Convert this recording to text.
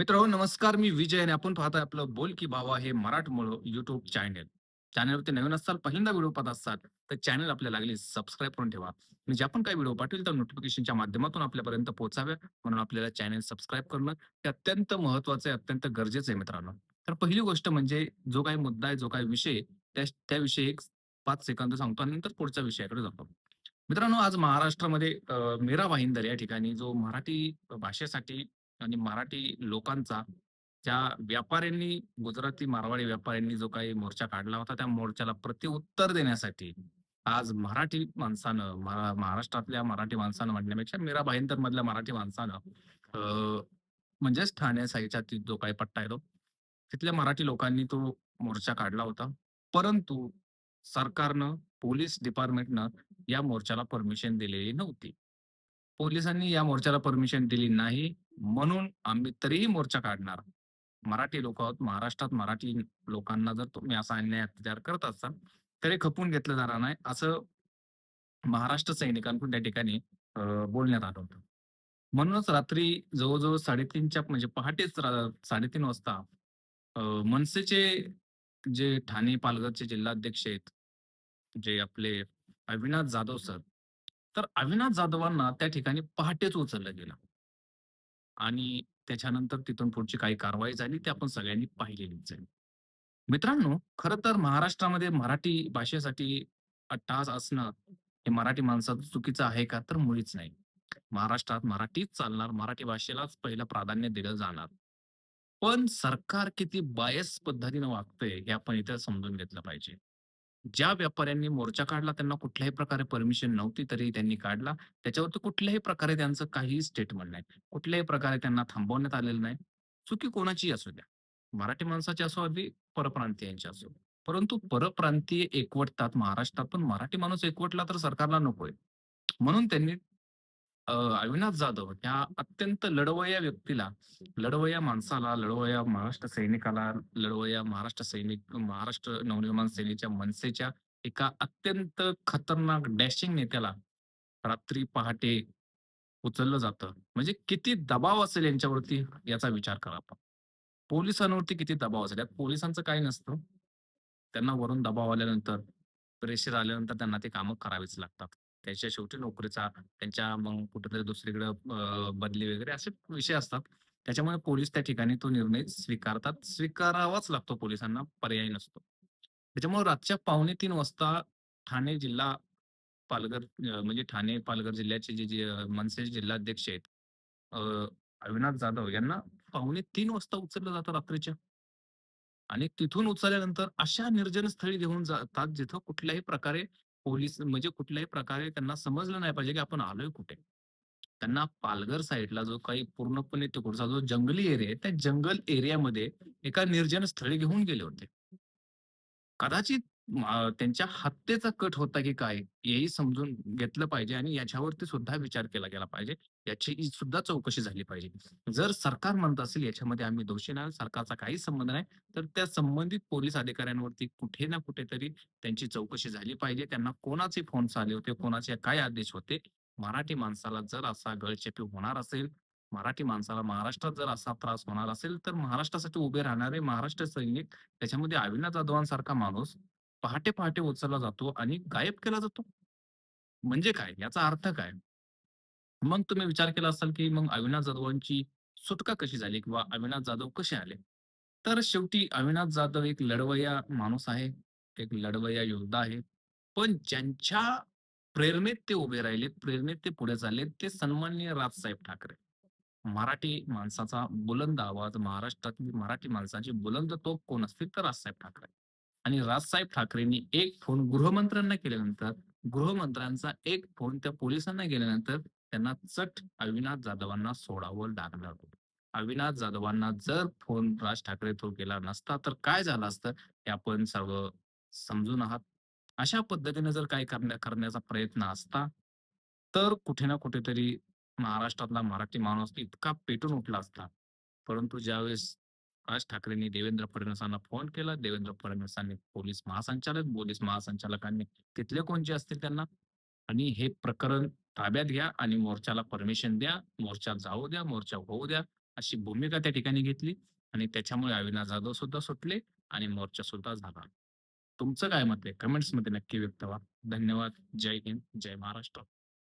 मित्रांनो नमस्कार मी विजय आणि आपण पाहताय आपलं बोल की भावा हे मराठमोळं युट्यूब चॅनेल चॅनलवरती नवीन असाल पहिल्यांदा व्हिडिओ पाहत असाल तर चॅनल आपल्या लागली सबस्क्राईब करून ठेवा. आणि जे आपण काही व्हिडिओ पाठवेल तर नोटिफिकेशनच्या माध्यमातून आपल्यापर्यंत पोहोचाव्या म्हणून आपल्याला चॅनल सबस्क्राईब करणं हे अत्यंत महत्वाचं आहे अत्यंत गरजेचं आहे मित्रांनो. तर पहिली गोष्ट म्हणजे जो काही मुद्दा आहे जो काही विषय त्या त्याविषयी एक पाच सेकंद सांगतो आणि नंतर पुढच्या विषयाकडे जातो. मित्रांनो आज महाराष्ट्रामध्ये मीरा भाईंदर या ठिकाणी जो मराठी भाषेसाठी आणि मराठी लोकांचा त्या व्यापाऱ्यांनी गुजराती मारवाडी व्यापाऱ्यांनी जो काही मोर्चा काढला होता त्या मोर्चाला प्रतिउत्तर देण्यासाठी आज मराठी माणसानं महाराष्ट्रातल्या मराठी माणसानं म्हणण्यापेक्षा मीरा भाईंदर मधल्या मराठी माणसानं अ, म्हणजेच ठाणे साईडच्या जो काही पट्टा येतो तिथल्या मराठी लोकांनी तो मोर्चा काढला होता. परंतु सरकारनं पोलीस डिपार्टमेंटनं या मोर्चाला परमिशन दिलेली नव्हती. पोलिसांनी या मोर्चाला परमिशन दिली नाही. म्हणून आम्ही तरीही मोर्चा काढणार मराठी लोक आहोत. महाराष्ट्रात मराठी लोकांना जर तुम्ही असा अन्याय अत्याचार करत असाल तरी खपून घेतलं जाणार नाही असं महाराष्ट्र सैनिकांकडून त्या ठिकाणी बोलण्यात आलं होतं. म्हणूनच रात्री जवळजवळ साडेतीनच्या म्हणजे पहाटेच साडेतीन वाजता मनसेचे जे ठाणे पालघरचे जिल्हाध्यक्ष आहेत जे आपले अविनाश जाधव सर तर अविनाश जाधवांना त्या ठिकाणी पहाटेच उचललं गेलं. आणि त्याच्यानंतर तिथून पुढची काही कारवाई झाली ते आपण सगळ्यांनी पाहिलेलीच आहे. मित्रांनो खर तर महाराष्ट्रामध्ये मराठी भाषेसाठी अट्टास असणं हे मराठी माणसाचं चुकीचं आहे का? तर मुळीच नाही. महाराष्ट्रात मराठीच चालणार मराठी भाषेलाच पहिलं प्राधान्य दिलं जाणार. पण सरकार किती बायस पद्धतीने वागतंय हे आपण इथे समजून घेतलं पाहिजे. ज्या व्यापाऱ्यांनी मोर्चा काढला त्यांना कुठल्याही प्रकारे परमिशन नव्हती तरी त्यांनी काढला. त्याच्यावरती कुठल्याही प्रकारे त्यांचं काही स्टेटमेंट नाही. कुठल्याही प्रकारे त्यांना थांबवण्यात आलेलं नाही. चुकी कोणाची असू द्या. मराठी माणसाची असो अगदी परप्रांतीयांची असो. परंतु परप्रांतीय एकवटतात महाराष्ट्रात पण मराठी माणूस एकवटला तर सरकारला नकोय. म्हणून त्यांनी अविनाश जाधव या अत्यंत लढवय्या व्यक्तीला लढवया माणसाला लढवय्या महाराष्ट्र सैनिकाला लढवया महाराष्ट्र सैनिक महाराष्ट्र नवनिर्माण सेनेच्या मनसेच्या एका अत्यंत खतरनाक डॅशिंग नेत्याला रात्री पहाटे उचललं जातं. म्हणजे किती दबाव असेल यांच्यावरती याचा विचार करा आपण. पोलिसांवरती किती दबाव असेल? यात पोलिसांचं काही नसतं. त्यांना वरून दबाव आल्यानंतर प्रेशर आल्यानंतर त्यांना ते कामं करावीच लागतात. त्याच्या शेवटी नोकरीचा त्यांच्या मग कुठेतरी दुसरीकडे बदली वगैरे असे विषय असतात. त्याच्यामुळे पोलीस त्या ठिकाणी तो निर्णय स्वीकारतात. स्वीकारावाच लागतो पोलिसांना पर्याय नसतो. त्याच्यामुळे रातच्या पावणे तीन वाजता ठाणे जिल्हा पालघर म्हणजे ठाणे पालघर जिल्ह्याचे जे जे जिल्हाध्यक्ष आहेत अं, अविनाश जाधव यांना पावणे तीन वाजता उचललं जातं रात्रीच्या. आणि तिथून उचलल्यानंतर अशा निर्जन स्थळी घेऊन जातात जिथं कुठल्याही प्रकारे पोलीस म्हणजे कुठल्याही प्रकारे त्यांना समजलं नाही पाहिजे की आपण आलोय कुठे. त्यांना पालघर साईडला जो काही पूर्णपणे तिकडचा जो जंगली एरिया आहे त्या जंगल एरियामध्ये एका निर्जन स्थळी घेऊन गेले होते. कदाचित त्यांच्या हत्येचा कट होता की काय हेही समजून घेतलं पाहिजे आणि याच्यावरती सुद्धा विचार केला गेला पाहिजे. याची सुद्धा चौकशी झाली पाहिजे. जर सरकार म्हणत असेल याच्यामध्ये आम्ही दोषी नाही सरकारचा काही संबंध नाही तर त्या संबंधित पोलीस अधिकाऱ्यांवरती कुठे ना कुठेतरी त्यांची चौकशी झाली पाहिजे. त्यांना कोणाचे फोन आले होते कोणाचे काय आदेश होते? मराठी माणसाला जर असा गळचेपी होणार असेल मराठी माणसाला महाराष्ट्रात जर असा त्रास होणार असेल तर महाराष्ट्रासाठी उभे राहणारे महाराष्ट्र सैनिक त्याच्यामध्ये अविनाश जाधवांसारखा माणूस पहाटे पहाटे उचलला जातो आणि गायब केला जातो. म्हणजे काय? याचा अर्थ काय? मग तुम्ही विचार केला असाल की मग अविनाश जाधवांची सुटका कशी झाली किंवा अविनाश जाधव कसे आले? तर शेवटी अविनाश जाधव एक लढवय्या माणूस आहे एक लढवय्या योद्धा आहे. पण ज्यांच्या प्रेरणेत ते उभे राहिले प्रेरणेत ते पुढे चालले ते सन्माननीय राजसाहेब ठाकरे. मराठी माणसाचा बुलंद आवाज महाराष्ट्रात मराठी माणसाची बुलंद तो कोण असतील तर राजसाहेब ठाकरे. आणि राजसाहेब ठाकरेंनी एक फोन गृहमंत्र्यांना केल्यानंतर गृहमंत्र्यांचा एक फोन त्या पोलिसांना गेल्यानंतर त्यांना चट अविनाश जाधवांना सोडावं लागलं होतं. अविनाश जाधवांना जर फोन राज ठाकरे तो केला नसता तर काय झालं असतं हे आपण सर्व समजून आहात अशा पद्धतीने जर काय करण्या करण्याचा प्रयत्न असता तर कुठे ना कुठेतरी महाराष्ट्रातला मराठी माणूस इतका पेटून उठला असता परंतु ज्यावेळेस राज ठाकरेंनी देवेंद्र फडणवीसांना फोन केला देवेंद्र फडणवीसांनी पोलीस महासंचालक पोलीस महासंचालकांनी तिथले कोण जे असतील त्यांना आणि हे प्रकरण ताब्यात घ्या आणि मोर्चाला परमिशन द्या मोर्चा जाऊ द्या मोर्चा होऊ द्या अशी भूमिका त्या ठिकाणी घेतली आणि त्याच्यामुळे अविनाश जाधव सुद्धा सुटले आणि मोर्चा सुद्धा झाला. तुमचं काय मत आहे? कमेंट्समध्ये नक्की व्यक्त व्हा. धन्यवाद. जय हिंद, जय महाराष्ट्र.